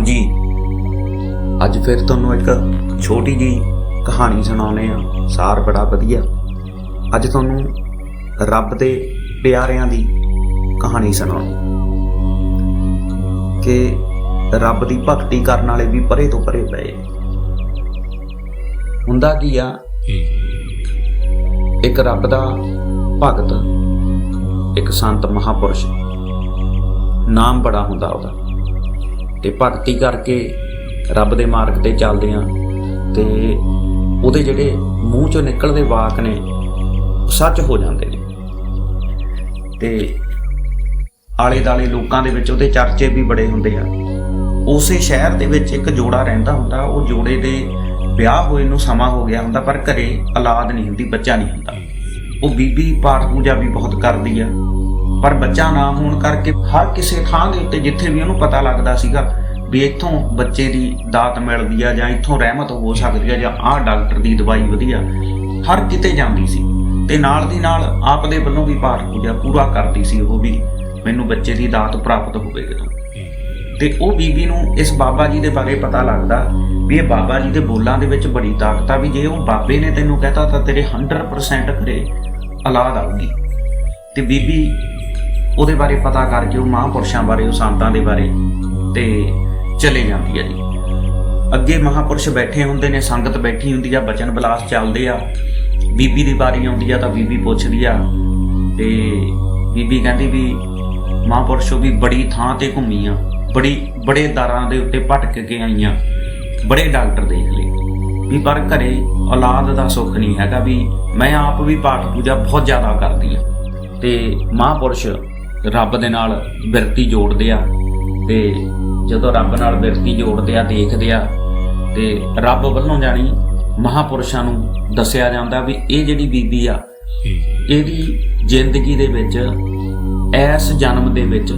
ਹਾਂਜੀ। ਅੱਜ ਫਿਰ ਤੁਹਾਨੂੰ ਇੱਕ ਛੋਟੀ ਜੀ ਕਹਾਣੀ ਸੁਣਾਉਨੇ ਆ ਸਾਰ ਬੜਾ ਵਧੀਆ। ਅੱਜ ਤੁਹਾਨੂੰ ਰੱਬ ਦੇ ਪਿਆਰਿਆਂ ਦੀ ਕਹਾਣੀ ਸੁਣਾਉਣੀ ਕਿ ਰੱਬ ਦੀ ਭਗਤੀ ਕਰਨ ਵਾਲੇ ਵੀ ਪਰੇ ਤੋਂ ਪਰੇ ਪਏ ਹੁੰਦਾ ਕੀ ਆ? ਇੱਕ ਰੱਬ ਦਾ ਭਗਤ, ਇੱਕ ਸੰਤ ਮਹਾਪੁਰਸ਼। ਨਾਮ ਬੜਾ ਹੁੰਦਾ ਉਹਦਾ। ਤੇ ਭਗਤੀ ਕਰਕੇ ਰੱਬ ਦੇ ਮਾਰਗ ਤੇ ਚੱਲਦੇ ਆ। ਤੇ ਉਹਦੇ ਜਿਹੜੇ ਮੂੰਹ ਚੋਂ ਨਿਕਲਦੇ ਵਾਕ ਨੇ ਸੱਚ ਹੋ ਜਾਂਦੇ ਨੇ। ਤੇ ਆਲੇ ਦਾਲੇ ਲੋਕਾਂ ਦੇ ਵਿੱਚ ਉਹਦੇ ਚਰਚੇ ਵੀ ਬੜੇ ਹੁੰਦੇ ਆ। ਉਸੇ ਸ਼ਹਿਰ ਦੇ ਵਿੱਚ ਇੱਕ ਜੋੜਾ ਰਹਿੰਦਾ ਹੁੰਦਾ, ਉਹ ਜੋੜੇ ਦੇ ਵਿਆਹ ਹੋਏ ਨੂੰ ਸਮਾਂ ਹੋ ਗਿਆ ਹੁੰਦਾ, ਪਰ ਘਰੇ ਔਲਾਦ ਨਹੀਂ ਹੁੰਦੀ, ਬੱਚਾ ਨਹੀਂ ਹੁੰਦਾ। ਉਹ ਬੀਬੀ ਪਾਠ ਪੂਜਾ ਵੀ ਬਹੁਤ ਕਰਦੀ ਆ। ਪਰ ਬੱਚਾ ਨਾ ਹੋਣ ਕਰਕੇ ਹਰ ਕਿਸੇ ਥਾਂ ਦੇ ਉੱਤੇ ਜਿੱਥੇ ਵੀ ਉਹਨੂੰ ਪਤਾ ਲੱਗਦਾ ਸੀਗਾ ਵੀ ਇੱਥੋਂ ਬੱਚੇ ਦੀ ਦਾਤ ਮਿਲਦੀ ਆ ਜਾਂ ਇੱਥੋਂ ਰਹਿਮਤ ਹੋ ਸਕਦੀ ਆ ਜਾਂ ਆਹ ਡਾਕਟਰ ਦੀ ਦਵਾਈ ਵਧੀਆ, ਹਰ ਕਿਤੇ ਜਾਂਦੀ ਸੀ। ਤੇ ਨਾਲ ਦੀ ਨਾਲ ਆਪ ਦੇ ਵੱਲੋਂ ਵੀ ਪਾਠ ਪੂਜਾ ਪੂਰਾ ਕਰਦੀ ਸੀ ਉਹ ਵੀ, ਮੈਨੂੰ ਬੱਚੇ ਦੀ ਦਾਤ ਪ੍ਰਾਪਤ ਹੋਵੇ ਕਿਦੋਂ ਤੇ ਉਹ ਬੀਬੀ ਨੂੰ ਇਸ ਬਾਬਾ ਜੀ ਦੇ ਬਾਰੇ ਪਤਾ ਲੱਗਦਾ ਵੀ ਇਹ ਬਾਬਾ ਜੀ ਦੇ ਬੋਲਾਂ ਦੇ ਵਿੱਚ ਬੜੀ ਤਾਕਤ ਆ ਵੀ ਜੇ ਉਹ ਬਾਬੇ ਨੇ ਤੈਨੂੰ ਕਹਤਾ ਤਾਂ ਤੇਰੇ 100% ਘਰੇ ਔਲਾਦ ਆਊਗੀ। ਤੇ ਬੀਬੀ ਉਹਦੇ ਬਾਰੇ ਪਤਾ ਕਰਕੇ ਉਹ ਮਹਾਂਪੁਰਸ਼ਾਂ ਬਾਰੇ, ਉਹ ਸੰਤਾਂ ਦੇ ਬਾਰੇ ਤੇ ਚਲੇ ਜਾਂਦੀ ਹੈ ਜੀ। ਅੱਗੇ ਮਹਾਂਪੁਰਸ਼ ਬੈਠੇ ਹੁੰਦੇ ਨੇ, ਸੰਗਤ ਬੈਠੀ ਹੁੰਦੀ ਆ, ਬਚਨ ਬਲਾਸ ਚੱਲਦੇ ਆ। ਬੀਬੀ ਦੀ ਵਾਰੀ ਆਉਂਦੀ ਆ ਤਾਂ ਬੀਬੀ ਪੁੱਛਦੀ ਆ ਤੇ ਬੀਬੀ ਕਹਿੰਦੀ ਵੀ ਮਹਾਂਪੁਰਸ਼ੋ ਵੀ ਬੜੀ ਥਾਂ ਤੇ ਘੁੰਮੀ ਆ, ਬੜੀ, ਬੜੇ ਦਰਾਂ ਦੇ ਉੱਤੇ ਭਟਕ ਕੇ ਆਈਆਂ, ਬੜੇ ਡਾਕਟਰ ਦੇਖ ਲਏ। ਵੀ ਪਰ ਘਰੇ ਔਲਾਦ ਦਾ ਸੁੱਖ ਨਹੀਂ ਹੈਗਾ ਵੀ ਮੈਂ ਆਪ ਵੀ ਪਾਠ ਪੂਜਾ ਬਹੁਤ ਜ਼ਿਆਦਾ ਕਰਦੀ ਆ। ਤੇ ਮਹਾਂਪੁਰਸ਼ ਰੱਬ ਦੇ ਨਾਲ ਬਿਰਤੀ ਜੋੜਦੇ ਆ ਤੇ ਜਦੋਂ ਰੱਬ ਨਾਲ ਬਿਰਤੀ ਜੋੜਦੇ ਆ, ਦੇਖਦੇ ਆ ਤੇ ਰੱਬ ਵੱਲੋਂ ਜਾਣੀ ਮਹਾਪੁਰਸ਼ਾਂ ਨੂੰ ਦੱਸਿਆ ਜਾਂਦਾ ਵੀ ਇਹ ਜਿਹੜੀ ਬੀਬੀ ਆ, ਇਹਦੀ ਜ਼ਿੰਦਗੀ ਦੇ ਵਿੱਚ, ਐਸ ਜਨਮ ਦੇ ਵਿੱਚ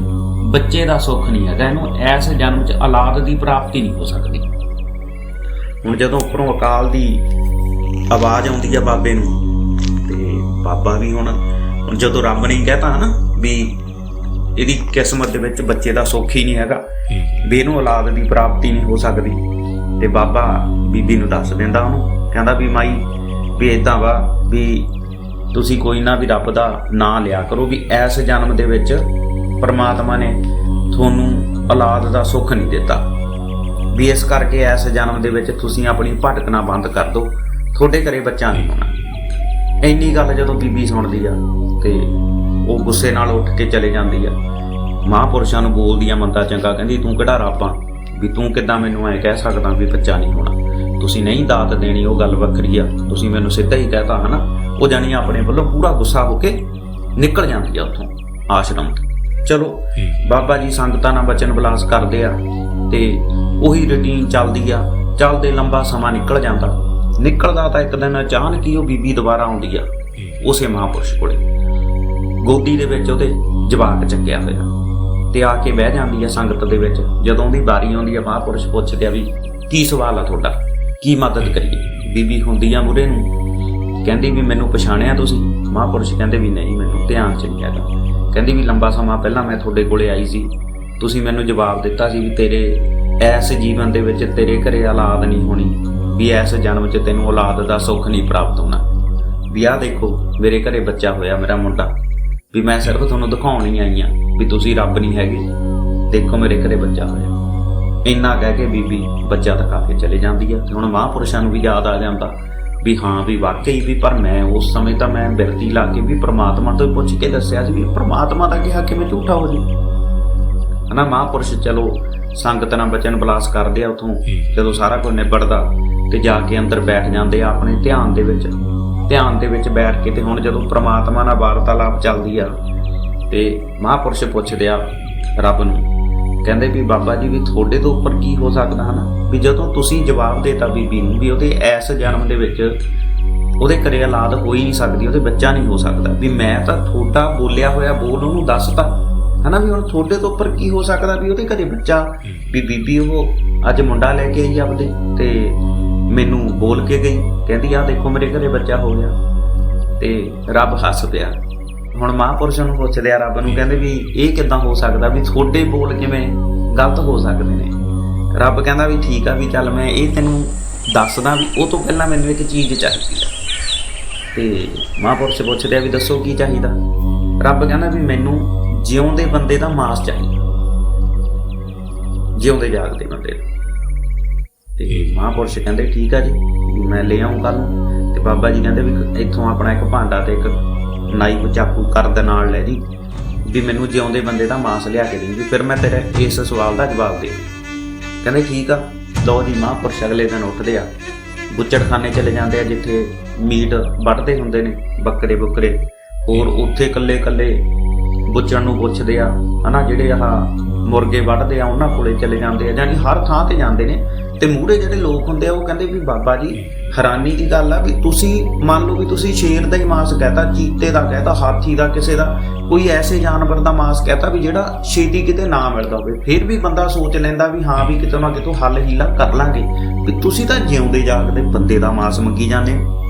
ਬੱਚੇ ਦਾ ਸੁੱਖ ਨਹੀਂ ਹੈਗਾ, ਇਹਨੂੰ ਐਸ ਜਨਮ 'ਚ ਔਲਾਦ ਦੀ ਪ੍ਰਾਪਤੀ ਨਹੀਂ ਹੋ ਸਕਦੀ। ਹੁਣ ਜਦੋਂ ਉੱਪਰੋਂ ਅਕਾਲ ਦੀ ਆਵਾਜ਼ ਆਉਂਦੀ ਆ ਬਾਬੇ ਨੂੰ, ਤੇ ਬਾਬਾ ਵੀ ਹੁਣ ਜਦੋਂ ਰੱਬ ਨੇ ਕਹਿਤਾ ਨਾ ਵੀ ਇਹਦੀ ਕਿਸਮਤ ਦੇ ਵਿੱਚ ਬੱਚੇ ਦਾ ਸੁੱਖ ਹੀ ਨਹੀਂ ਹੈਗਾ। ਵੀ ਇਹਨੂੰ ਔਲਾਦ ਦੀ ਪ੍ਰਾਪਤੀ ਨਹੀਂ ਹੋ ਸਕਦੀ। ਤੇ ਬਾਬਾ ਬੀਬੀ ਨੂੰ ਦੱਸ ਦਿੰਦਾ ਉਹਨੂੰ ਕਹਿੰਦਾ ਵੀ ਮਾਈ ਵੀ ਇਦਾਂ ਵਾ ਵੀ ਤੁਸੀਂ ਕੋਈ ਨਾ ਵੀ ਰੱਬ ਦਾ ਨਾਂ ਲਿਆ ਕਰੋ ਵੀ ਐਸ ਜਨਮ ਦੇ ਵਿੱਚ ਪਰਮਾਤਮਾ ਨੇ ਤੁਹਾਨੂੰ ਔਲਾਦ ਦਾ ਸੁੱਖ ਨਹੀਂ ਦਿੱਤਾ। ਵੀ ਇਸ ਕਰਕੇ ਐਸ ਜਨਮ ਦੇ ਵਿੱਚ ਤੁਸੀਂ ਆਪਣੀ ਭਟਕਣਾ ਬੰਦ ਕਰ ਦਿਓ। ਤੁਹਾਡੇ ਘਰੇ ਬੱਚਾ ਨਹੀਂ ਹੋਣਾ। ਇੰਨੀ ਗੱਲ ਜਦੋਂ ਬੀਬੀ ਸੁਣਦੀ ਆ ਤੇ ਉਹ ਗੁੱਸੇ ਨਾਲ ਉੱਠ ਕੇ ਚਲੇ ਜਾਂਦੀ ਆ। ਮਹਾਂਪੁਰਸ਼ਾਂ ਨੂੰ ਬੋਲਦੀ ਆ ਮੰਦਾ ਚੰਗਾ ਕਹਿੰਦੀ ਤੂੰ ਕਿਹੜਾ ਆ? ਵੀ ਤੂੰ ਕਿੱਦਾਂ ਮੈਨੂੰ ਐ ਕਹਿ ਸਕਦਾ ਵੀ ਬੱਚਾ ਨਹੀਂ ਹੋਣਾ? ਤੁਸੀਂ ਨਹੀਂ ਦਾਤ ਦੇਣੀ ਉਹ ਗੱਲ ਵੱਖਰੀ ਆ। ਤੁਸੀਂ ਮੈਨੂੰ ਸਿੱਧਾ ਹੀ ਕਹਿਤਾ ਹਨਾ? ਉਹ ਜਾਨੀ ਆਪਣੇ ਵੱਲੋਂ ਪੂਰਾ ਗੁੱਸਾ ਹੋ ਕੇ ਨਿਕਲ ਜਾਂਦੀ ਆ ਉੱਥੋਂ ਆਸ਼ਰਮ ਚਲੋ ਬਾਬਾ ਜੀ ਸੰਗਤਾਂ ਨਾਲ ਬਚਨ ਬਲਾਸ ਕਰਦੇ ਆ ਤੇ ਉਹੀ ਰੁਟੀਨ ਚੱਲਦੀ ਆ। ਚੱਲਦੇ ਲੰਬਾ ਸਮਾਂ ਨਿਕਲ ਜਾਂਦਾ। ਨਿਕਲਦਾ ਤਾਂ ਇੱਕ ਦਿਨ ਅਚਾਨਕ ਹੀ ਉਹ ਬੀਬੀ ਦੁਬਾਰਾ ਆਉਂਦੀ ਆ ਉਸੇ ਮਹਾਪੁਰਸ਼ ਕੋਲੇ। ਗੋਦੀ ਦੇ ਵਿੱਚ ਉਹਦੇ ਜਵਾਕ ਚੱਕਿਆ ਹੋਇਆ। ਤੇ ਆ ਕੇ ਬਹਿ ਜਾਂਦੀ ਆ ਸੰਗਤ ਦੇ ਵਿੱਚ, ਜਦੋਂ ਦੀ ਵਾਰੀ ਆਉਂਦੀ ਆ, ਮਹਾਪੁਰਸ਼ ਪੁੱਛਦੇ ਆ ਵੀ ਕੀ ਸਵਾਲ ਆ ਤੁਹਾਡਾ? ਕੀ ਮਦਦ ਕਰੀਏ? ਬੀਬੀ ਹੁੰਦੀ ਆ ਮੁਰੇ ਨੂੰ, ਕਹਿੰਦੀ ਵੀ ਮੈਨੂੰ ਪਛਾਣਿਆ ਤੁਸੀਂ? ਮਹਾਪੁਰਸ਼ ਕਹਿੰਦੇ ਵੀ ਨਹੀਂ, ਮੈਨੂੰ ਧਿਆਨ ਚ ਨਹੀਂ ਹੈਗਾ। ਕਹਿੰਦੀ ਵੀ ਲੰਬਾ ਸਮਾਂ ਪਹਿਲਾਂ ਮੈਂ ਤੁਹਾਡੇ ਕੋਲੇ ਆਈ ਸੀ। ਤੁਸੀਂ ਮੈਨੂੰ ਜਵਾਬ ਦਿੱਤਾ ਸੀ ਵੀ ਤੇਰੇ ਐਸ ਜੀਵਨ ਦੇ ਵਿੱਚ ਤੇਰੇ ਘਰੇ ਔਲਾਦ ਨਹੀਂ ਹੋਣੀ, ਵੀ ਐਸ ਜਨਮ 'ਚ ਤੈਨੂੰ ਔਲਾਦ ਦਾ ਸੁੱਖ ਨਹੀਂ ਪ੍ਰਾਪਤ ਹੋਣਾ। ਵੀ ਆਹ ਦੇਖੋ, ਮੇਰੇ ਘਰੇ ਬੱਚਾ ਹੋਇਆ ਮੇਰਾ ਮੁੰਡਾ। ਵੀ ਮੈਂ ਸਿਰਫ ਤੁਹਾਨੂੰ ਦਿਖਾਉਣ ਹੀ ਆਈ ਆ ਵੀ ਤੁਸੀਂ ਰੱਬ ਨਹੀਂ ਹੈਗੇ। ਦੇਖੋ ਮੇਰੇ ਘਰੇ ਬੱਚਾ ਹੋਇਆ। ਇੰਨਾ ਕਹਿ ਕੇ ਬੀਬੀ ਬੱਚਾ ਦਿਖਾ ਕੇ ਚਲੇ ਜਾਂਦੀ ਆ? ਤੇ ਹੁਣ ਮਹਾਂਪੁਰਸ਼ਾਂ ਨੂੰ ਵੀ ਯਾਦ ਆ ਜਾਂਦਾ ਵੀ ਹਾਂ ਵੀ ਵਾਕਈ ਵੀ ਪਰ ਮੈਂ ਉਸ ਸਮੇਂ ਤਾਂ ਮੈਂ ਬਿਰਤੀ ਲਾ ਕੇ ਵੀ ਪ੍ਰਮਾਤਮਾ ਤੋਂ ਪੁੱਛ ਕੇ ਦੱਸਿਆ ਸੀ ਵੀ ਪ੍ਰਮਾਤਮਾ ਦਾ ਕਿਹਾ ਕਿਵੇਂ ਝੂਠਾ ਹੋ ਜੀ ਹਨਾ ਮਹਾਂਪੁਰਸ਼ ਚਲੋ ਸੰਗਤ ਨਾਲ ਬਚਨ ਬਲਾਸ ਕਰਦੇ ਆ ਉਥੋਂ। ਜਦੋਂ ਸਾਰਾ ਕੁਝ ਨਿਬੜਦਾ ਤੇ ਜਾ ਕੇ ਅੰਦਰ ਬੈਠ ਜਾਂਦੇ ਆ ਆਪਣੇ ਧਿਆਨ ਦੇ ਵਿੱਚ। ਧਿਆਨ ਦੇ ਵਿੱਚ ਬੈਠ ਕੇ ਤੇ ਹੁਣ ਜਦੋਂ ਪ੍ਰਮਾਤਮਾ ਨਾਲ ਵਾਰਤਾਲਾਪ ਚੱਲਦੀ ਆ ਤੇ ਮਹਾਂਪੁਰਸ਼ ਪੁੱਛਦੇ ਆ ਰੱਬ ਨੂੰ, ਕਹਿੰਦੇ ਵੀ ਬਾਬਾ ਜੀ ਵੀ ਤੁਹਾਡੇ ਤੋਂ ਉੱਪਰ ਕੀ ਹੋ ਸਕਦਾ ਹਨਾ? ਵੀ ਜਦੋਂ ਤੁਸੀਂ ਜਵਾਬ ਦੇਤਾ ਬੀਬੀ ਨੂੰ ਵੀ ਉਹਦੇ ਐਸ ਜਨਮ ਦੇ ਵਿੱਚ ਉਹਦੇ ਘਰੇ ਔਲਾਦ ਹੋ ਹੀ ਨਹੀਂ ਸਕਦੀ, ਉਹਦੇ ਬੱਚਾ ਨਹੀਂ ਹੋ ਸਕਦਾ, ਵੀ ਮੈਂ ਤਾਂ ਤੁਹਾਡਾ ਬੋਲਿਆ ਹੋਇਆ ਬੋਲ ਉਹਨੂੰ ਦੱਸਤਾ। ਹਨਾ ਵੀ ਹੁਣ ਤੁਹਾਡੇ ਤੋਂ ਉੱਪਰ ਕੀ ਹੋ ਸਕਦਾ ਵੀ ਉਹਦੇ ਘਰੇ ਬੱਚਾ? ਵੀ ਬੀਬੀ ਉਹ ਅੱਜ ਮੁੰਡਾ ਲੈ ਕੇ ਆਈ ਆਪਦੇ ਤੇ ਮੈਨੂੰ ਬੋਲ ਕੇ ਗਈ। ਕਹਿੰਦੀ ਆ ਦੇਖੋ ਮੇਰੇ ਘਰੇ ਬੱਚਾ ਹੋ ਗਿਆ। ਤੇ ਰੱਬ ਹੱਸ ਪਿਆ। ਹੁਣ ਮਹਾਂਪੁਰਸ਼ ਨੂੰ ਪੁੱਛਦੇ ਆ ਰੱਬ ਨੂੰ, ਕਹਿੰਦੇ ਵੀ ਇਹ ਕਿਦਾਂ ਹੋ ਸਕਦਾ ਵੀ ਤੁਹਾਡੇ ਬੋਲ ਕਿਵੇਂ ਗਲਤ ਹੋ ਸਕਦੇ ਨੇ? ਰੱਬ ਕਹਿੰਦਾ ਵੀ ਠੀਕ ਆ ਵੀ ਚੱਲ ਮੈਂ ਇਹ ਤੈਨੂੰ ਦੱਸਦਾ ਵੀ ਉਹ ਤੋਂ ਪਹਿਲਾਂ ਮੈਨੂੰ ਇੱਕ ਚੀਜ਼ ਚਾਹੀਦੀ ਆ। ਤੇ ਮਹਾਂਪੁਰਸ਼ ਪੁੱਛਦੇ ਆ ਵੀ ਦੱਸੋ ਕੀ ਚਾਹੀਦਾ? ਰੱਬ ਕਹਿੰਦਾ ਵੀ ਮੈਨੂੰ ਜਿਉਂਦੇ ਬੰਦੇ ਦਾ ਮਾਸ ਚਾਹੀਦਾ। ਜਿਉਂਦੇ ਜਾਗਦੇ ਬੰਦੇ ਦਾ। ਤੇ ਮਹਾਂਪੁਰਸ਼ ਕਹਿੰਦੇ ਠੀਕ ਆ ਜੀ, ਮੈਂ ਲੈ ਆਉਂ ਕੱਲ ਨੂੰ ਤੇ ਬਾਬਾ ਜੀ ਕਹਿੰਦੇ ਵੀ ਇੱਥੋਂ ਆਪਣਾ ਇੱਕ ਭਾਂਡਾ ਤੇ ਇੱਕ ਨਾਈਫ ਚਾਕੂ ਕਰਦ ਨਾਲ ਲੈ ਜੀ। ਵੀ ਮੈਨੂੰ ਜਿਉਂਦੇ ਬੰਦੇ ਦਾ ਮਾਸ ਲਿਆ ਕੇ ਦੇਈ ਫਿਰ ਮੈਂ ਤੇਰੇ ਇਸ ਸਵਾਲ ਦਾ ਜਵਾਬ ਦੇ ਕਹਿੰਦੇ ਠੀਕ ਆ, ਲਓ ਜੀ ਮਹਾਂਪੁਰਸ਼ ਅਗਲੇ ਦਿਨ ਉੱਠਦੇ ਆ। ਬੁੱਚੜਖਾਨੇ ਚਲੇ ਜਾਂਦੇ ਆ ਜਿੱਥੇ ਮੀਟ ਵੱਢਦੇ ਹੁੰਦੇ ਨੇ, ਬੱਕਰੇ ਬੁੱਕਰੇ। ਹੋਰ ਉੱਥੇ ਕੱਲੇ ਕੱਲੇ ਬੁੱਚਣ ਨੂੰ ਪੁੱਛਦੇ ਆ, ਹਨਾ, ਜਿਹੜੇ ਆਹ ਮੁਰਗੇ ਵੱਢਦੇ ਆ, ਉਹਨਾਂ ਕੋਲੇ ਚਲੇ ਜਾਂਦੇ ਆ। ਯਾਨੀ ਹਰ ਥਾਂ ਤੇ ਜਾਂਦੇ ਨੇ ਤੇ ਮੂਹਰੇ ਜਿਹੜੇ ਲੋਕ ਹੁੰਦੇ ਆ, ਉਹ ਕਹਿੰਦੇ ਵੀ ਬਾਬਾ ਜੀ, ਹੈਰਾਨੀ ਦੀ ਗੱਲ ਆ ਵੀ ਤੁਸੀਂ ਮੰਨ ਲਓ ਵੀ ਤੁਸੀਂ ਸ਼ੇਰ ਦਾ ਹੀ ਮਾਸ ਕਹਤਾ, ਚੀਤੇ ਦਾ ਕਹਤਾ, ਹਾਥੀ ਦਾ, ਕਿਸੇ ਦਾ, ਕੋਈ ਐਸੇ ਜਾਨਵਰ ਦਾ ਮਾਸ ਕਹਤਾ ਵੀ ਜਿਹੜਾ ਛੇਤੀ ਕਿਤੇ ਨਾ ਮਿਲਦਾ ਹੋਵੇ। ਫਿਰ ਵੀ ਬੰਦਾ ਸੋਚ ਲੈਂਦਾ ਵੀ ਹਾਂ ਵੀ ਕਿਤੇ ਨਾ ਕਿਤੋਂ ਹੱਲ ਹੀਲਾ ਕਰ ਲਾਂਗੇ। ਵੀ ਤੁਸੀਂ ਤਾਂ ਜਿਉਂਦੇ ਜਾਗਦੇ ਬੰਦੇ ਦਾ ਮਾਸ ਮੰਗੀ ਜਾਂਦੇ ਹੋ।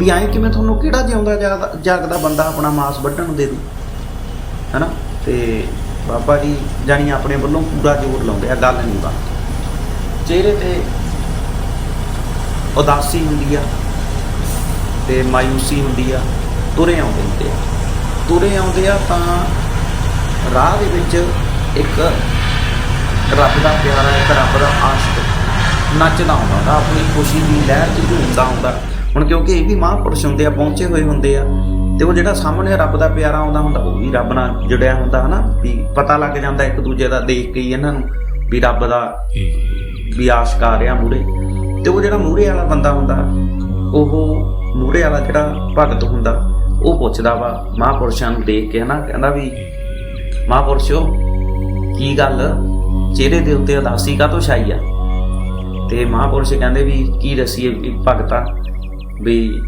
ਵੀ ਐਂ ਕਿਵੇਂ ਤੁਹਾਨੂੰ ਕਿਹੜਾ ਜਿਉਂਦਾ ਜਾਗਦਾ ਜਾਗਦਾ ਬੰਦਾ ਆਪਣਾ ਮਾਸ ਵੱਢਣ ਨੂੰ ਦੇ ਦੂ? ਹੈਨਾ? ਤੇ ਬਾਬਾ ਜੀ ਜਾਨੀ ਆਪਣੇ ਵੱਲੋਂ ਪੂਰਾ ਜ਼ੋਰ ਲਾਉਂਦੇ ਆ, ਗੱਲ ਨਹੀਂ ਬਣਦੀ। ਚਿਹਰੇ ਤੇ ਉਦਾਸੀ ਹੁੰਦੀ ਆ ਤੇ ਮਾਇੂਸੀ ਹੁੰਦੀ ਆ, ਤੁਰੇ ਆਉਂਦੇ ਹੁੰਦੇ ਆ। ਤੁਰੇ ਆਉਂਦੇ ਆ ਤਾਂ ਰਾਹ ਦੇ ਵਿੱਚ ਇੱਕ ਰੱਬ ਦਾ ਪਿਆਰਾ ਇੱਕ ਰੱਬ ਦਾ ਆਸ਼ਿਕ ਨੱਚਦਾ ਹੁੰਦਾ ਉਹਦਾ ਆਪਣੀ ਖੁਸ਼ੀ ਦੀ ਲਹਿਰ ਚ ਝੂਮਦਾ ਹੁੰਦਾ। ਹੁਣ ਕਿਉਂਕਿ ਇਹ ਵੀ ਮਹਾਂਪੁਰਸ਼ ਹੁੰਦੇ ਆ, ਪਹੁੰਚੇ ਹੋਏ ਹੁੰਦੇ ਆ, ਤੇ ਉਹ ਜਿਹੜਾ ਸਾਹਮਣੇ ਰੱਬ ਦਾ ਪਿਆਰਾ ਆਉਂਦਾ ਹੁੰਦਾ, ਉਹ ਵੀ ਰੱਬ ਨਾਲ ਜੁੜਿਆ ਹੁੰਦਾ ਹਨਾ, ਵੀ ਪਤਾ ਲੱਗ ਜਾਂਦਾ ਇੱਕ ਦੂਜੇ ਦਾ ਦੇਖ ਕੇ ਹੀ ਇਹਨਾਂ ਨੂੰ, ਵੀ ਰੱਬ ਦਾ ਵੀ ਆਸ਼ਕ ਆ ਰਿਹਾ ਮੂਰੇ ਤੇ ਉਹ ਜਿਹੜਾ ਮੂਰੇ ਵਾਲਾ ਬੰਦਾ ਹੁੰਦਾ, ਉਹ ਮੂਰੇ ਵਾਲਾ ਜਿਹੜਾ ਭਗਤ ਹੁੰਦਾ, ਉਹ ਪੁੱਛਦਾ ਵਾ ਮਹਾਂਪੁਰਸ਼ਾਂ ਨੂੰ ਦੇਖ ਕੇ ਹਨਾ, ਕਹਿੰਦਾ ਵੀ ਮਹਾਂਪੁਰਸ਼ੋ, ਕੀ ਗੱਲ? ਚਿਹਰੇ ਦੇ ਉੱਤੇ ਉਦਾਸੀ ਕਾਹਤੋਂ ਛਾਈ ਆ? ਤੇ ਮਹਾਂਪੁਰਸ਼ ਕਹਿੰਦੇ ਵੀ, ਕੀ ਦਸੀਏ ਵੀ ਭਗਤਾ? ਵੀ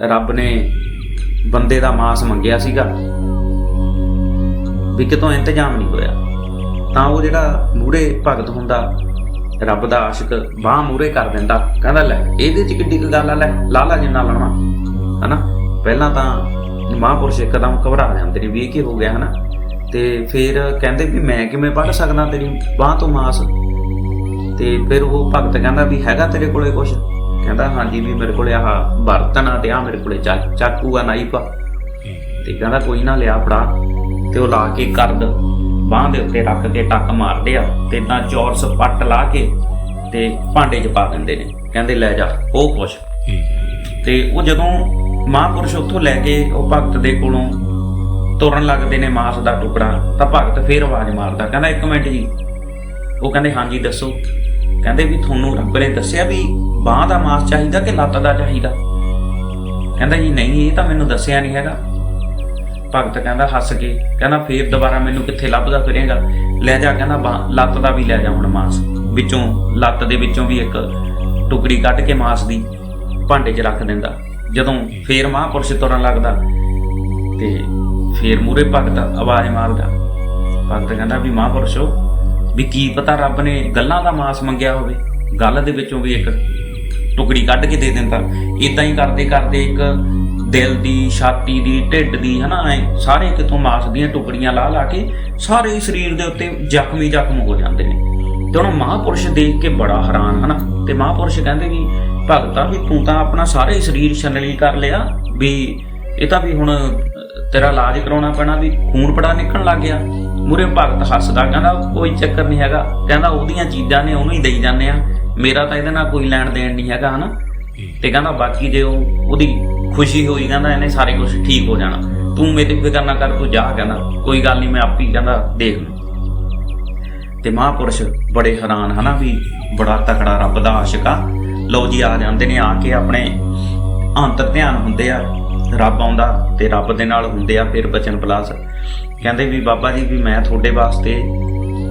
ਰੱਬ ਨੇ ਬੰਦੇ ਦਾ ਮਾਸ ਮੰਗਿਆ ਸੀਗਾ। ਵੀ ਕਿਤੋਂ ਇੰਤਜ਼ਾਮ ਨਹੀਂ ਹੋਇਆ। ਤਾਂ ਉਹ ਜਿਹੜਾ ਮੂਰੇ ਭਗਤ ਹੁੰਦਾ ਰੱਬ ਦਾ ਆਸ਼ਿਕ ਬਾਹ ਮੂਰੇ ਕਰ ਦਿੰਦਾ ਕਹਿੰਦਾ ਲੈ ਇਹਦੇ ਚ ਕਿੱਡੀ ਕੁ ਗੱਲ ਆ ਲੈ ਲਾਲਾ ਜਿੰਨਾ ਲਾਉਣਾ। ਹਨਾ? ਪਹਿਲਾਂ ਤਾਂ ਮਹਾਂਪੁਰਸ਼ ਇੱਕਦਮ ਘਬਰਾ ਜਾਂਦੇ ਨੇ ਵੀ ਇਹ ਕੀ ਹੋ ਗਿਆ ਹਨਾ? ਤੇ ਫਿਰ ਕਹਿੰਦੇ ਵੀ ਮੈਂ ਕਿਵੇਂ ਪੜ ਸਕਦਾ ਤੇਰੀ ਬਾਹ ਤੋਂ ਮਾਸ? ਤੇ ਫਿਰ ਉਹ ਭਗਤ ਕਹਿੰਦਾ ਵੀ ਹੈਗਾ ਤੇਰੇ ਕੋਲੇ ਕੁਛ? ਕਹਿੰਦਾ ਹਾਂਜੀ ਵੀ ਮੇਰੇ ਕੋਲੇ ਆਹ ਬਰਤਨ ਆ ਤੇ ਆ ਮੇਰੇ ਕੋਲੇ ਚਾਕੂ ਆ ਨਾਈਫ ਆ। ਤੇ ਕਹਿੰਦਾ ਕੋਈ ਨਾ ਲਿਆ ਫੜਾ ਤੇ ਉਹ ਲਾ ਕੇ ਕਰਦ ਬਾਹ ਦੇ ਉੱਤੇ ਰੱਖ ਕੇ ਟੱਕ ਮਾਰਦੇ ਆ ਤੇ ਤਾਂ ਚੌਰਸ ਪੱਟ ਲਾ ਕੇ ਤੇ ਭਾਂਡੇ 'ਚ ਪਾ ਦਿੰਦੇ ਨੇ। ਕਹਿੰਦੇ, ਲੈ ਜਾ, ਉਹ ਕੁਛ। ਤੇ ਉਹ ਜਦੋਂ ਮਹਾਂਪੁਰਸ਼ ਉੱਥੋਂ ਲੈ ਕੇ ਉਹ ਭਗਤ ਦੇ ਕੋਲੋਂ ਤੁਰਨ ਲੱਗਦੇ ਨੇ ਮਾਸ ਦਾ ਟੁਕੜਾ, ਤਾਂ ਭਗਤ ਫੇਰ ਆਵਾਜ਼ ਮਾਰਦਾ, ਕਹਿੰਦਾ, ਇੱਕ ਮਿੰਟ ਜੀ। ਉਹ ਕਹਿੰਦੇ, ਹਾਂਜੀ, ਦੱਸੋ। ਕਹਿੰਦੇ ਵੀ, ਤੁਹਾਨੂੰ ਰੱਬ ਨੇ ਦੱਸਿਆ ਵੀ ਬਾਹ ਦਾ ਮਾਸ ਚਾਹੀਦਾ ਕਿ ਲੱਤ ਦਾ ਚਾਹੀਦਾ? ਕਹਿੰਦਾ, ਜੀ, ਨਹੀਂ, ਇਹ ਤਾਂ ਮੈਨੂੰ ਦੱਸਿਆ ਨਹੀਂ ਹੈਗਾ। ਭਗਤ ਕਹਿੰਦਾ ਹੱਸ ਕੇ, ਕਹਿੰਦਾ ਫੇਰ ਦੁਬਾਰਾ ਮੈਨੂੰ ਕਿੱਥੇ ਲੱਭਦਾ ਫਿਰੇਗਾ? ਲੈ ਜਾ ਕਹਿੰਦਾ ਲੱਤ ਦਾ ਵੀ ਲੈ ਜਾ ਹੁਣ ਮਾਸ। ਵਿੱਚੋਂ, ਲੱਤ ਦੇ ਵਿੱਚੋਂ ਵੀ ਇੱਕ ਟੁਕੜੀ ਕੱਢ ਕੇ ਮਾਸ ਦੀ ਭਾਂਡੇ 'ਚ ਰੱਖ ਦਿੰਦਾ। ਜਦੋਂ ਫੇਰ ਮਹਾਂਪੁਰਸ਼ ਤੁਰਨ ਲੱਗਦਾ ਤੇ ਫੇਰ ਮੂਰੇ ਭਗਤ ਆਵਾਜ਼ ਮਾਰਦਾ। ਭਗਤ ਕਹਿੰਦਾ ਵੀ ਮਹਾਂਪੁਰਸ਼ੋ, ਵੀ ਕੀ ਪਤਾ ਰੱਬ ਨੇ ਗੱਲਾਂ ਦਾ ਮਾਸ ਮੰਗਿਆ ਹੋਵੇ? ਗੱਲ ਦੇ ਵਿੱਚੋਂ ਵੀ ਇੱਕ ਟੁਕੜੀ ਕੱਢ ਕੇ ਦੇ ਦਿੰਦਾ। ਇਦਾਂ ਹੀ ਕਰਦੇ ਕਰਦੇ ਇੱਕ ਦਿਲ ਦੀ ਛਾਤੀ ਦੀ ਢਿੱਡ ਦੀ ਹਨਾ ਐ ਸਾਰੇ ਕਿਥੋਂ ਮਾਸ ਦੀਆਂ ਟੁਕੜੀਆਂ ਲਾ ਲਾ ਕੇ ਸਾਰੇ ਸਰੀਰ ਦੇ ਉੱਤੇ ਜ਼ਖਮੀ ਜ਼ਖਮ ਹੋ ਜਾਂਦੇ ਨੇ। ਤੇ ਹੁਣ ਮਹਾਂਪੁਰਸ਼ ਦੇਖ ਕੇ ਬੜਾ ਹੈਰਾਨ ਹਨਾ। ਤੇ ਮਹਾਂਪੁਰਸ਼ ਕਹਿੰਦੇ ਵੀ ਭਗਤਾ ਵੀ ਤੂੰ ਤਾਂ ਆਪਣਾ ਸਾਰੇ ਸਰੀਰ ਛਨਲੀ ਕਰ ਲਿਆ ਵੀ ਇਹ ਤਾਂ ਵੀ ਹੁਣ ਤੇਰਾ ਇਲਾਜ ਕਰਾਉਣਾ ਪੈਣਾ ਵੀ ਖੂਨ ਪੜਾ ਨਿਕਲਣ ਲੱਗ ਗਿਆ। ਮੂਰੇ ਭਗਤ ਹੱਸਦਾ ਕਹਿੰਦਾ ਕੋਈ ਚੱਕਰ ਨਹੀਂ ਹੈਗਾ। ਕਹਿੰਦਾ ਉਹਦੀਆਂ ਚੀਜ਼ਾਂ ਨੇ ਉਹਨੂੰ ਹੀ ਦੇਈ ਜਾਂਦੇ ਆ। ਮੇਰਾ ਤਾਂ ਇਹਦੇ ਨਾਲ ਕੋਈ ਲੈਣ ਦੇਣ ਨਹੀਂ ਹੈਗਾ ਹਨਾ? ਤੇ ਕਹਿੰਦਾ ਬਾਕੀ ਜੇ ਉਹ ਉਹਦੀ ਖੁਸ਼ੀ ਹੋਈ ਕਹਿੰਦਾ ਇਹਨੇ ਸਾਰੇ ਕੁਝ ਠੀਕ ਹੋ ਜਾਣਾ। ਤੂੰ ਮੇਰੀ ਫਿਕਰ ਨਾ ਕਰ, ਤੂੰ ਜਾ ਕਹਿੰਦਾ। ਕੋਈ ਗੱਲ ਨਹੀਂ ਮੈਂ ਆਪੀ ਕਹਿੰਦਾ, ਦੇਖ ਲੂ ਤੇ ਮਹਾਪੁਰਸ਼ ਬੜੇ ਹੈਰਾਨ ਹਨਾ ਵੀ ਬੜਾ ਤਕੜਾ ਰੱਬ ਦਾ ਆਸ਼ਿਕ ਆ। ਲਓ ਜੀ, ਆ ਜਾਂਦੇ ਨੇ, ਆ ਕੇ ਆਪਣੇ ਅੰਤਰ ਧਿਆਨ ਹੁੰਦੇ ਆ। ਰੱਬ ਆਉਂਦਾ ਤੇ ਰੱਬ ਦੇ ਨਾਲ ਹੁੰਦੇ ਆ ਫਿਰ ਬਚਨ ਪਲਾਸ। ਕਹਿੰਦੇ ਵੀ ਬਾਬਾ ਜੀ, ਵੀ ਮੈਂ ਤੁਹਾਡੇ ਵਾਸਤੇ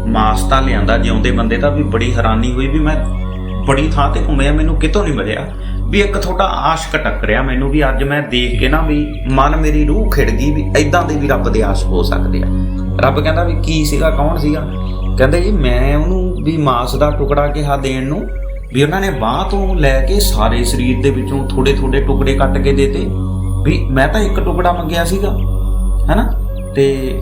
ਮਾਸ ਤਾਂ ਲਿਆਂਦਾ, ਜਿਉਂਦੇ ਬੰਦੇ ਦਾ ਵੀ ਬੜੀ ਹੈਰਾਨੀ ਹੋਈ ਵੀ ਮੈਂ ਬੜੀ ਥਾਂ ਤੇ ਘੁੰਮਿਆ, ਮੈਨੂੰ ਕਿਤੋਂ ਨਹੀਂ ਮਿਲਿਆ। ਵੀ ਇੱਕ ਤੁਹਾਡਾ ਆਸ਼ਕ ਟੱਕਰਿਆ ਮੈਨੂੰ ਵੀ ਅੱਜ ਮੈਂ ਦੇਖ ਕੇ ਨਾ ਵੀ ਮਨ ਮੇਰੀ ਰੂਹ ਖਿੜ ਗਈ ਵੀ ਐਦਾਂ ਦੇ ਵੀ ਰੱਬ ਦੇ ਆਸ਼ਕ ਹੋ ਸਕਦੇ ਆ। ਰੱਬ ਕਹਿੰਦਾ ਵੀ ਕੀ ਸੀਗਾ, ਕੌਣ ਸੀਗਾ? ਕਹਿੰਦੇ ਜੀ, ਮੈਂ ਉਹਨੂੰ ਵੀ ਮਾਸ ਦਾ ਟੁਕੜਾ ਕਿਹਾ ਦੇਣ ਨੂੰ ਵੀ ਉਹਨਾਂ ਨੇ ਬਾਹ ਤੋਂ ਲੈ ਕੇ ਸਾਰੇ ਸਰੀਰ ਦੇ ਵਿੱਚੋਂ ਥੋੜੇ ਥੋੜੇ ਟੁਕੜੇ ਕੱਟ ਕੇ ਦੇਤੇ ਵੀ ਮੈਂ ਤਾਂ ਇੱਕ ਟੁਕੜਾ ਮੰਗਿਆ ਸੀਗਾ, ਹੈਨਾ? ਤੇ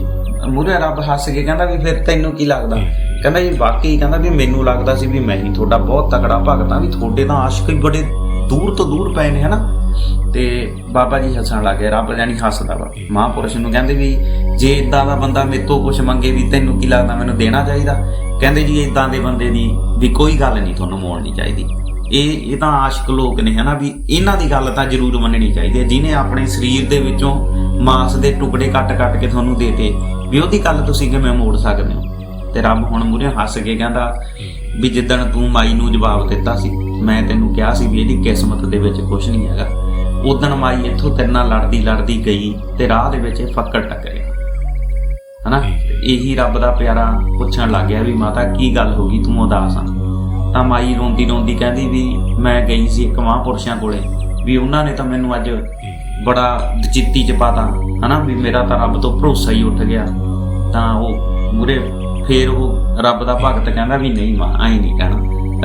ਮੂਰੇ ਰੱਬ ਹੱਸ ਕੇ ਕਹਿੰਦਾ ਵੀ ਫਿਰ ਤੈਨੂੰ ਕੀ ਲੱਗਦਾ? ਕਹਿੰਦਾ ਜੀ, ਵਾਕਈ ਕਹਿੰਦਾ ਵੀ ਮੈਨੂੰ ਲੱਗਦਾ ਸੀ ਵੀ ਮੈਂ ਹੀ ਤੁਹਾਡਾ ਬਹੁਤ ਤਕੜਾ ਭਗਤ ਹਾਂ, ਵੀ ਤੁਹਾਡੇ ਤਾਂ ਆਸ਼ਕ ਹੀ ਬੜੇ ਦੂਰ ਤੋਂ ਦੂਰ ਪਏ ਨੇ ਹਨਾ? ਤੇ ਬਾਬਾ ਜੀ ਹੱਸਣ ਲੱਗੇ ਰੱਬ ਜਾਨੀ ਹੱਸਦਾ ਵਾ। ਮਹਾਂਪੁਰਸ਼ ਨੂੰ ਕਹਿੰਦੇ ਵੀ ਜੇ ਇਦਾਂ ਦਾ ਬੰਦਾ ਮੇਰੇ ਤੋਂ ਕੁਝ ਮੰਗੇ ਵੀ ਤੈਨੂੰ ਕੀ ਲੱਗਦਾ ਮੈਨੂੰ ਦੇਣਾ ਚਾਹੀਦਾ? ਕਹਿੰਦੇ ਜੀ ਇਦਾਂ ਦੇ ਬੰਦੇ ਦੀ ਵੀ ਕੋਈ ਗੱਲ ਨਹੀਂ ਤੁਹਾਨੂੰ ਮੋੜਨੀ ਚਾਹੀਦੀ। ਇਹ ਇਹ ਤਾਂ ਆਸ਼ਿਕ ਲੋਕ ਨੇ ਹਨਾ? ਵੀ ਇਹਨਾਂ ਦੀ ਗੱਲ ਤਾਂ ਜ਼ਰੂਰ ਮੰਨਣੀ ਚਾਹੀਦੀ ਹੈ। ਜਿਨੇ ਆਪਣੇ ਸਰੀਰ ਦੇ ਵਿੱਚੋਂ ਮਾਂਸ ਦੇ ਟੁਕੜੇ ਕੱਟ-ਕੱਟ ਕੇ ਤੁਹਾਨੂੰ ਦੇਤੇ ਵੀ ਉਹਦੀ ਗੱਲ ਤੁਸੀਂ ਕਿਵੇਂ ਮੋੜ ਸਕਦੇ ਹੋ? ਤੇ ਰੱਬ ਹੁਣ ਮੂਹਰੇ ਹੱਸ ਕੇ ਕਹਿੰਦਾ ਵੀ ਜਿੱਦਣ ਤੂੰ ਮਾਈ ਨੂੰ ਜਵਾਬ ਦਿੱਤਾ ਸੀ, ਮੈਂ ਤੈਨੂੰ ਕਿਹਾ ਸੀ ਵੀ ਇਹਦੀ ਕਿਸਮਤ ਦੇ ਵਿੱਚ ਕੁਝ ਨਹੀਂ ਹੈਗਾ। ਉਦਣ ਮਾਈ ਇੱਥੋਂ ਤੇਰੇ ਨਾਲ ਲੜਦੀ ਲੜਦੀ ਗਈ ਤੇ ਰਾਹ ਦੇ ਵਿੱਚ ਫੱਕੜ ਟੱਕਰਿਆ। ਹਨਾ? ਇਹੀ ਰੱਬ ਦਾ ਪਿਆਰਾ ਪੁੱਛਣ ਲੱਗ ਗਿਆ ਵੀ ਮਾਤਾ, ਕੀ ਗੱਲ ਹੋ ਗਈ? ਤੂੰ ਉਦਾਸ ਆ। ਤਾਂ ਮਾਈ ਰੋਂਦੀ ਰੋਂਦੀ ਕਹਿੰਦੀ ਵੀ ਮੈਂ ਗਈ ਸੀ ਇੱਕ ਮਹਾਂਪੁਰਸ਼ਾਂ ਕੋਲੇ, ਵੀ ਉਹਨਾਂ ਨੇ ਤਾਂ ਮੈਨੂੰ ਅੱਜ ਬੜਾ ਚਿੱਤੀ ਚ ਪਾਤਾ, ਹਨਾ? ਵੀ ਮੇਰਾ ਤਾਂ ਰੱਬ ਤੋਂ ਭਰੋਸਾ ਹੀ ਉੱਠ ਗਿਆ। ਤਾਂ ਉਹ ਮੂਰੇ ਫੇਰ ਉਹ ਰੱਬ ਦਾ ਭਗਤ ਕਹਿੰਦਾ ਵੀ ਨਹੀਂ ਮਾਂ, ਐਂ ਨਹੀਂ ਕਹਿਣਾ।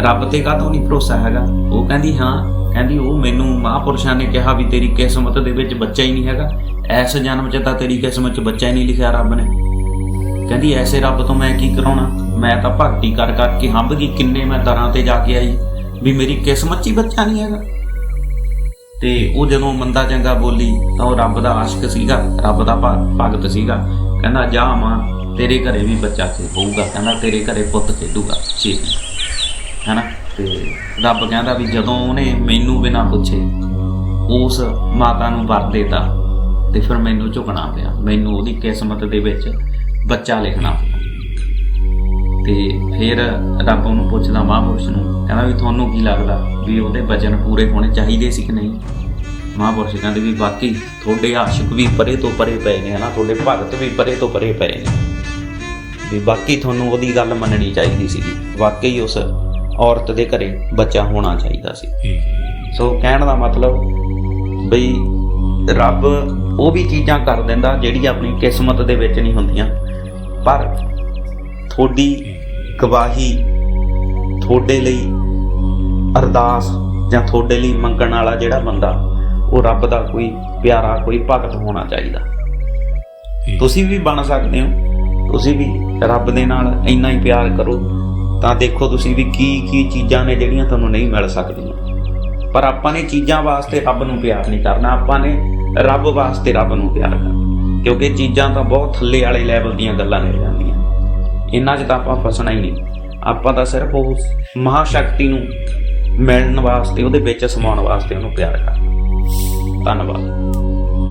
ਰੱਬ ਤੇ ਕਾਹਤੋਂ ਨਹੀਂ ਭਰੋਸਾ ਹੈਗਾ? ਉਹ ਕਹਿੰਦੀ, ਹਾਂ। ਕਹਿੰਦੀ, ਉਹ ਮੈਨੂੰ ਮਹਾਂਪੁਰਸ਼ਾਂ ਨੇ ਕਿਹਾ ਵੀ ਤੇਰੀ ਕਿਸਮਤ ਦੇ ਵਿੱਚ ਬੱਚਾ ਹੀ ਨਹੀਂ ਹੈਗਾ। ਐਸ ਜਨਮ 'ਚ ਤਾਂ ਤੇਰੀ ਕਿਸਮਤ 'ਚ ਬੱਚਾ ਹੀ ਨਹੀਂ ਲਿਖਿਆ ਰੱਬ ਨੇ। ਕਹਿੰਦੀ, ਐਸੇ ਰੱਬ ਤੋਂ ਮੈਂ ਕੀ ਕਰਾਉਣਾ? ਮੈਂ ਤਾਂ ਭਗਤੀ ਕਰ ਕਰਕੇ ਹੰਬ ਗਈ, ਕਿੰਨੇ ਮੈਂ ਦਰਾਂ ਤੇ ਜਾ ਕੇ ਆਈ, ਵੀ ਮੇਰੀ ਕਿਸਮਤ 'ਚ ਹੀ ਬੱਚਾ ਨਹੀਂ ਹੈਗਾ। ਤੇ ਉਹ ਜਦੋਂ ਮੰਦਾ ਚੰਗਾ ਬੋਲੀ, ਤਾਂ ਉਹ ਰੱਬ ਦਾ ਆਸ਼ਿਕ ਸੀਗਾ, ਰੱਬ ਦਾ ਭ- ਭਗਤ ਸੀਗਾ। ਕਹਿੰਦਾ, ਜਾ ਮਾਂ ਤੇਰੇ ਘਰੇ ਵੀ ਬੱਚਾ ਖੇ ਹੋਊਗਾ ਕਹਿੰਦਾ ਤੇਰੇ ਘਰੇ ਪੁੱਤ ਖੇਡੂਗਾ ਛੇਤੀ ਹੈਨਾ? ਤੇ ਰੱਬ ਕਹਿੰਦਾ ਵੀ ਜਦੋਂ ਉਹਨੇ ਮੈਨੂੰ ਬਿਨਾ ਪੁੱਛੇ ਉਸ ਮਾਤਾ ਨੂੰ ਵਰ ਦੇਤਾ, ਤੇ ਫਿਰ ਮੈਨੂੰ ਝੁਕਣਾ ਪਿਆ। ਮੈਨੂੰ ਉਹਦੀ ਕਿਸਮਤ ਦੇ ਵਿੱਚ ਬੱਚਾ ਲਿਖਣਾ ਪਿਆ। ਤੇ ਫਿਰ ਰੱਬ ਉਹਨੂੰ ਪੁੱਛਦਾ ਮਹਾਂਪੁਰਸ਼ ਨੂੰ, ਕਹਿੰਦਾ ਵੀ ਤੁਹਾਨੂੰ ਕੀ ਲੱਗਦਾ ਵੀ ਉਹਦੇ ਵਚਨ ਪੂਰੇ ਹੋਣੇ ਚਾਹੀਦੇ ਸੀ ਕਿ ਨਹੀਂ? ਮਹਾਂਪੁਰਸ਼ ਕਹਿੰਦੇ ਵੀ ਬਾਕੀ ਤੁਹਾਡੇ ਆਸ਼ਿਕ ਵੀ ਪਰੇ ਤੋਂ ਪਰੇ ਪਏ ਨੇ, ਹਨਾ? ਤੁਹਾਡੇ ਭਗਤ ਵੀ ਪਰੇ ਤੋਂ ਪਰੇ ਪਏ ਨੇ। ਵੀ ਬਾਕੀ ਤੁਹਾਨੂੰ ਉਹਦੀ ਗੱਲ ਮੰਨਣੀ ਚਾਹੀਦੀ ਸੀਗੀ। ਵਾਕਈ ਉਸ ਔਰਤ ਦੇ ਘਰੇ ਬੱਚਾ ਹੋਣਾ ਚਾਹੀਦਾ ਸੀ। ਸੋ ਕਹਿਣ ਦਾ ਮਤਲਬ ਬਈ ਰੱਬ ਉਹ ਵੀ ਚੀਜ਼ਾਂ ਕਰ ਦਿੰਦਾ ਜਿਹੜੀ ਆਪਣੀ ਕਿਸਮਤ ਦੇ ਵਿੱਚ ਨਹੀਂ ਹੁੰਦੀਆਂ। ਪਰ ਤੁਹਾਡੀ ਗਵਾਹੀ ਤੁਹਾਡੇ ਲਈ ਅਰਦਾਸ ਜਾਂ ਤੁਹਾਡੇ ਲਈ ਮੰਗਣ ਵਾਲਾ ਜਿਹੜਾ ਬੰਦਾ ਉਹ ਰੱਬ ਦਾ ਕੋਈ ਪਿਆਰਾ ਕੋਈ ਭਗਤ ਹੋਣਾ ਚਾਹੀਦਾ। ਤੁਸੀਂ ਵੀ ਬਣ ਸਕਦੇ ਹੋ। ਤੁਸੀਂ ਵੀ ਰੱਬ ਦੇ ਨਾਲ ਇੰਨਾ ਹੀ ਪਿਆਰ ਕਰੋ, ਤਾਂ ਦੇਖੋ ਤੁਸੀਂ ਵੀ ਕੀ ਕੀ ਚੀਜ਼ਾਂ ਨੇ ਜਿਹੜੀਆਂ ਤੁਹਾਨੂੰ ਨਹੀਂ ਮਿਲ ਸਕਦੀਆਂ। ਪਰ ਆਪਾਂ ਨੇ ਚੀਜ਼ਾਂ ਵਾਸਤੇ ਰੱਬ ਨੂੰ ਪਿਆਰ ਨਹੀਂ ਕਰਨਾ, ਆਪਾਂ ਨੇ ਰੱਬ ਵਾਸਤੇ ਰੱਬ ਨੂੰ ਪਿਆਰ ਕਰਨਾ। ਕਿਉਂਕਿ ਚੀਜ਼ਾਂ ਤਾਂ ਬਹੁਤ ਥੱਲੇ ਵਾਲੇ ਲੈਵਲ ਦੀਆਂ ਗੱਲਾਂ ਨੇ ਜਾਂਦੀਆਂ। ਇਹਨਾਂ 'ਚ ਤਾਂ ਆਪਾਂ ਫਸਣਾ ਹੀ ਨਹੀਂ। ਆਪਾਂ ਤਾਂ ਸਿਰਫ ਉਹ ਉਸ ਮਹਾਸ਼ਕਤੀ ਨੂੰ ਮਿਲਣ ਵਾਸਤੇ, ਉਹਦੇ ਵਿੱਚ ਸਮਾਉਣ ਵਾਸਤੇ ਉਹਨੂੰ ਪਿਆਰ ਕਰਨਾ ਧੰਨਵਾਦ।